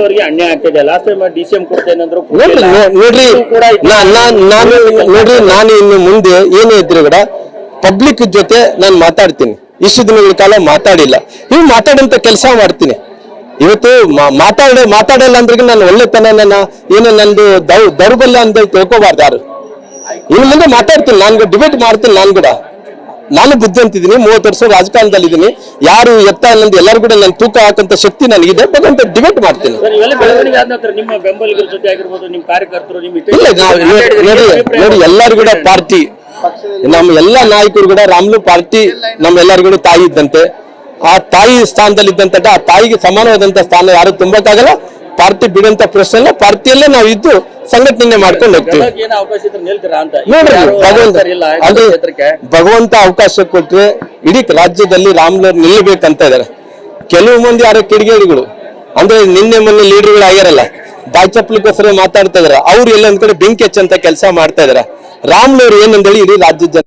ಅವರಿಗೆ ಅನ್ಯಾಯ ಆಗ್ತಿದೆ. Last time D C M ಕೊಡ್ತೇನೆ ನೋಡ್ರಿ ನಾನು ನೋಡ್ರಿ ನಾನು ಇನ್ನು ಮುಂದೆ ಏನೇ ಇದ್ರು ಕೂಡ ಪಬ್ಲಿಕ್ ಜೊತೆ ನಾನು ಮಾತಾಡ್ತೀನಿ. ಇಷ್ಟು ದಿನಗಳ ಕಾಲ ಮಾತಾಡಿಲ್ಲ. ನೀವು ಮಾತಾಡಂತ ಕೆಲಸ ಮಾಡ್ತೀನಿ. ಇವತ್ತು ಮಾತಾಡ ಮಾತಾಡಲ್ಲ ಅಂದ್ರೆ ನಾನು ಒಳ್ಳೆತನ ನನ್ನ ಏನು ನಂದು ದೌ ದೌರ್ಬಲ್ಯ ಅಂತ ತಿಳ್ಕೊಬಾರ್ದು ಯಾರು. ಇನ್ನು ಮುಂದೆ ಮಾತಾಡ್ತೀನಿ. ನಾನು ಡಿಬೇಟ್ ಮಾಡ್ತೀನಿ ನಾನು ಕೂಡ. ನಾನು ಬುದ್ಧಿವಂತಿದ್ದೀನಿ ಮೂವತ್ತು ವರ್ಷ ರಾಜಕಾರಣದಲ್ಲಿದ್ದೀನಿ. ಯಾರು ಎತ್ತ ಅನ್ನೋದು ಎಲ್ಲರೂ ಕೂಡ ನನ್ನ ತೂಕ ಹಾಕಂತ ಶಕ್ತಿ ನನಗಿದೆ. ಭಗವಂತ ಡಿಬೇಟ್ ಮಾಡ್ತೀನಿ. ಇಲ್ಲ ನೋಡಿ ನೋಡಿ ಎಲ್ಲರೂ ಕೂಡ ಪಾರ್ಟಿ. ನಮ್ಮ ಎಲ್ಲ ನಾಯಕರು ಕೂಡ ರಾಮ್ಲು ಪಾರ್ಟಿ ನಮ್ಮ ಎಲ್ಲರೂ ಕೂಡ ತಾಯಿ ಇದ್ದಂತೆ. ಆ ತಾಯಿ ಸ್ಥಾನದಲ್ಲಿ ಇದ್ದಂತ ಆ ತಾಯಿಗೆ ಸಮಾನವಾದಂತ ಸ್ಥಾನ ಯಾರು ತುಂಬಕ್ಕಾಗಲ್ಲ. ಪಾರ್ಟಿ ಬಿಡುವಂತ ಪ್ರಶ್ನೆ ಪಾರ್ಟಿಯಲ್ಲೇ ನಾವು ಇದ್ದು ಸಂಘಟನೆ ಮಾಡ್ಕೊಂಡು ಹೋಗ್ತೀವಿ. ನೋಡ್ರಿ ಭಗವಂತ ಇಲ್ಲ ಅದು ಭಗವಂತ ಅವಕಾಶ ಕೊಟ್ರೆ ಇಡೀ ರಾಜ್ಯದಲ್ಲಿ ರಾಮ್ಲವ್ರು ನಿಲ್ಲಬೇಕಂತ ಇದಾರೆ. ಕೆಲವು ಮಂದಿ ಯಾರೋ ಕಿಡಿಗೇಡಿಗಳು ಅಂದ್ರೆ ನಿನ್ನೆ ಮೊನ್ನೆ ಲೀಡರ್ಗಳು ಆಗ್ಯಾರಲ್ಲ ಬಾಯ್ಚಪ್ಲಿಗೋಸ್ಕರ ಮಾತಾಡ್ತಾ ಇದಾರೆ. ಅವ್ರು ಎಲ್ಲ ಒಂದ್ ಕಡೆ ಬೆಂಕಿ ಹಚ್ಚಂತ ಕೆಲಸ ಮಾಡ್ತಾ ಇದಾರೆ. ರಾಮ್ಲವ್ರು ಏನಂದೇಳಿ ಇಡೀ ರಾಜ್ಯದ ಜನ